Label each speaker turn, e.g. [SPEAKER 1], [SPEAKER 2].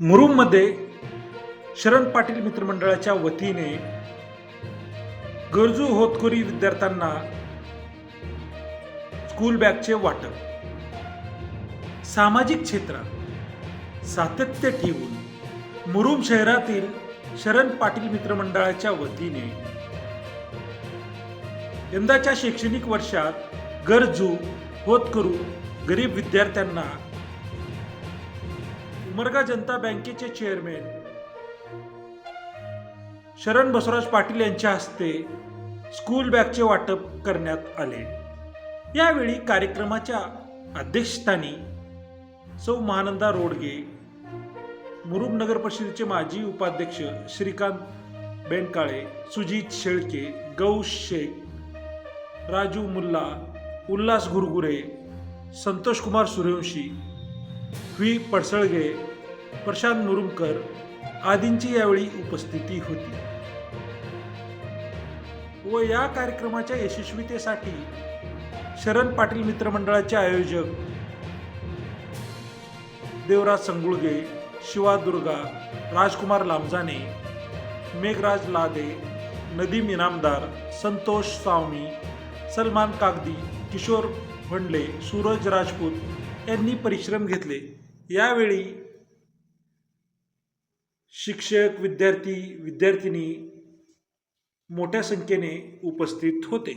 [SPEAKER 1] मुरुममध्ये शरण पाटील मित्रमंडळाच्या वतीने गरजू होतकरी विद्यार्थ्यांना स्कूल बॅगचे वाटप. सामाजिक क्षेत्रात सातत्य ठेवून मुरुम शहरातील शरण पाटील मित्रमंडळाच्या वतीने यंदाच्या शैक्षणिक वर्षात गरजू होतकरू गरीब विद्यार्थ्यांना उमरगा जनता बँकेचे चेअरमॅन. शरण बसवराज पाटील यांच्या हस्ते स्कूल बॅगचे वाटप करण्यात आले. यावेळी कार्यक्रमाच्या अध्यक्षस्थानी सौ महानंदा रोडगे मुरुम नगर परिषदेचे माजी उपाध्यक्ष श्रीकांत बेंडकाळे सुजित शेळके गौश शेख राजू मुल्ला उल्हास गुरगुरे संतोष कुमार सूर्यवंशी व्ही पडसळगे प्रशांत मुरुमकर आदींची यावेळी उपस्थिती होती. व या कार्यक्रमाच्या यशस्वीतेसाठी शरण पाटील मित्रमंडळाचे आयोजक देवराज संगुळगे शिवादुर्गा राजकुमार लामजाने मेघराज लादे नदीम इनामदार संतोष स्वामी सलमान कागदी किशोर भंडले सूरज राजपूत यांनी परिश्रम घेतले. यावेळी शिक्षक विद्यार्थी विद्यार्थिनी मोठ्या संख्येने उपस्थित होते.